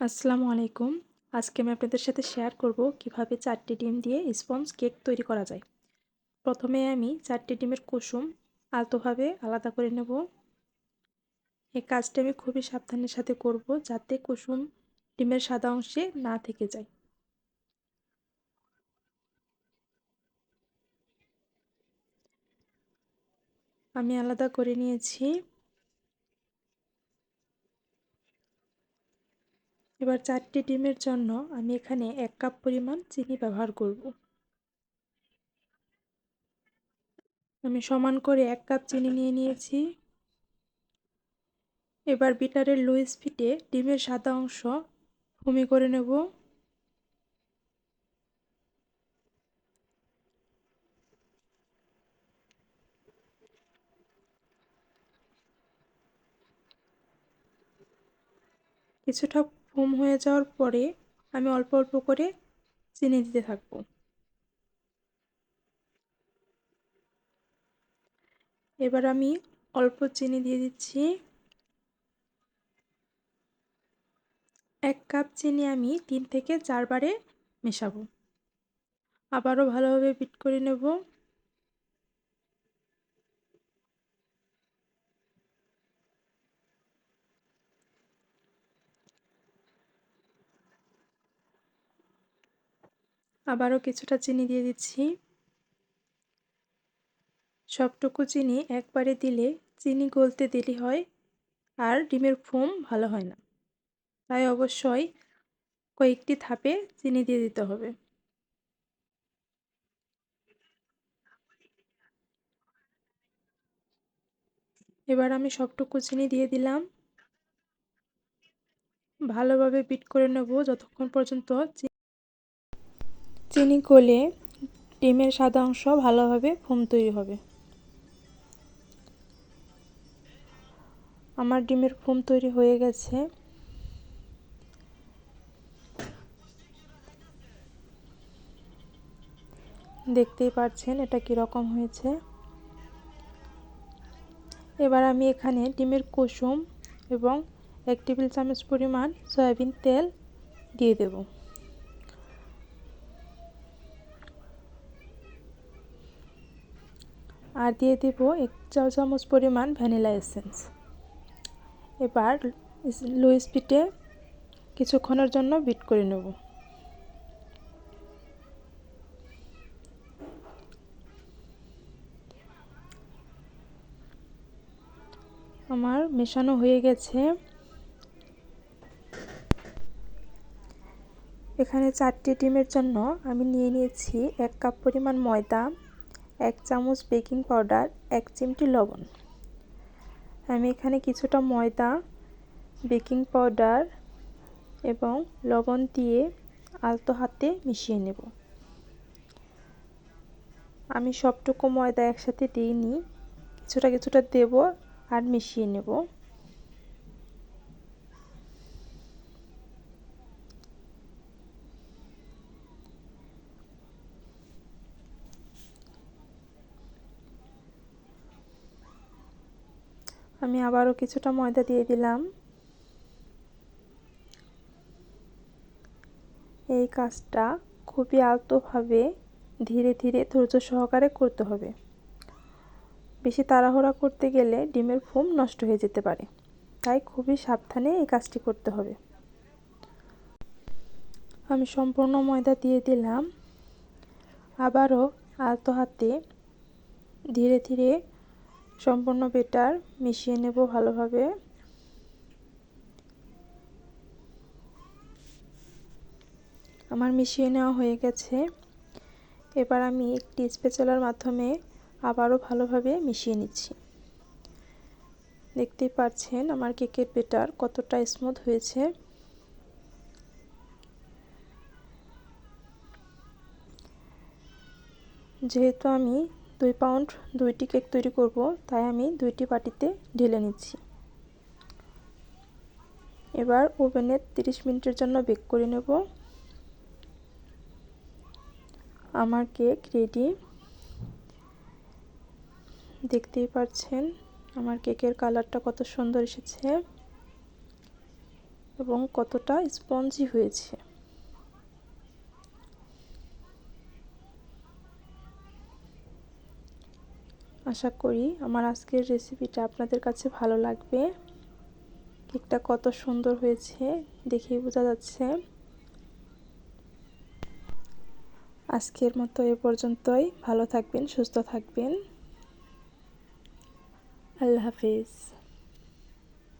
আসসালামু আলাইকুম। আজকে আমি আপনাদের সাথে শেয়ার করব কীভাবে চারটি ডিম দিয়ে স্পঞ্জ কেক তৈরি করা যায়। প্রথমে আমি চারটি ডিমের কুসুম আলতোভাবে আলাদা করে নেব। এই কাজটি আমি খুবই সাবধানের সাথে করব যাতে কুসুম ডিমের সাদা অংশে না থেকে যায়। আমি আলাদা করে নিয়েছি। এবার চারটি ডিমের জন্য আমি এখানে এক কাপ পরিমাণ চিনি ব্যবহার করব। আমি সমান করে এক কাপ চিনি নিয়ে নিয়েছি। এবার বিটারের লো স্পিডে ডিমের সাদা অংশ ভূমি করে নেব। কিছুটা ফোম হয়ে যাওয়ার পরে আমি অল্প অল্প করে চিনি দিতে থাকব। এবার আমি অল্প চিনি দিয়ে দিচ্ছি। এক কাপ চিনি আমি তিন থেকে চারবারে মেশাবো। আবারও ভালোভাবে বিট করে নেব। আবারও কিছুটা চিনি দিয়ে দিচ্ছি। সবটুকু চিনি একবারে দিলে চিনি গলতে দেরি হয় আর ডিমের ফোম ভালো হয় না। তাই অবশ্যই কয়েকটি ধাপে চিনি দিয়ে দিতে হবে। এবার আমি সবটুকু চিনি দিয়ে দিলাম। ভালোভাবে বিট করে নেব যতক্ষণ পর্যন্ত চিনি গলে ডিমের সাদা অংশ ভালোভাবে ফোম তৈরি হবে। আমার ডিমের ফোম তৈরি হয়ে গেছে। দেখতেই পাচ্ছেন এটা কীরকম হয়েছে। এবার আমি এখানে ডিমের কুসুম এবং এক টেবিল চামচ পরিমাণ সয়াবিন তেল দিয়ে দেব। আর দিয়ে দেব এক চা, চামচ পরিমাণ ভ্যানিলা এসেন্স। এবার লো স্পিডে কিছুক্ষণের জন্য বিট করে নেব। আমার মেশানো হয়ে গেছে। এখানে চারটি ডিমের জন্য আমি নিয়ে নিয়েছি এক কাপ পরিমাণ ময়দা। এক চামচ বেকিং পাউডার, এক চিমটি লবণ। আমি এখানে কিছুটা ময়দা, বেকিং পাউডার এবং লবণ দিয়ে আলতো হাতে মিশিয়ে নেব। আমি সবটুকু ময়দা একসাথে দিইনি কিছুটা কিছুটা দেব আর মিশিয়ে নেব। আমি আবারও কিছুটা ময়দা দিয়ে দিলাম। এই কাজটা খুবই আলতোভাবে ধীরে ধীরে ধৈর্য সহকারে করতে হবে। বেশি তাড়াহুড়া করতে গেলে ডিমের ফোম নষ্ট হয়ে যেতে পারে। তাই খুবই সাবধানে এই কাজটি করতে হবে। আমি সম্পূর্ণ ময়দা দিয়ে দিলাম। আবারও আলতো হাতে ধীরে ধীরে সম্পূর্ণ বেটার, মিশিয়ে নেব ভালোভাবে। আমার মিশিয়ে নেওয়া হয়ে গেছে। এবার আমি একটি স্পেচালার মাধ্যমে আবারও ভালোভাবে মিশিয়ে নিচ্ছি। দেখতেই পাচ্ছেন আমার কেকের বেটার কতটা স্মুথ হয়েছে। যেহেতু আমি দুই পাউন্ড দুইটি কেক তৈরি করব, তাই আমি দুইটি বাটিতে ঢেলে নিচ্ছি। এবার ওভেনে 30 মিনিটের জন্য বেক করে নেব। আমার কেক রেডি। দেখতেই পাচ্ছেন, আমার কেকের কালারটা কত সুন্দর এসেছে এবং কতটা স্পঞ্জি হয়েছে। আশা করি আমার আজকের রেসিপিটা আপনাদের কাছে ভালো লাগবে। কেকটা কত সুন্দর হয়েছে দেখেই বোঝা যাচ্ছে। আজকের মতো এ পর্যন্তই। ভালো থাকবেন, সুস্থ থাকবেন। আল্লাহ হাফিজ।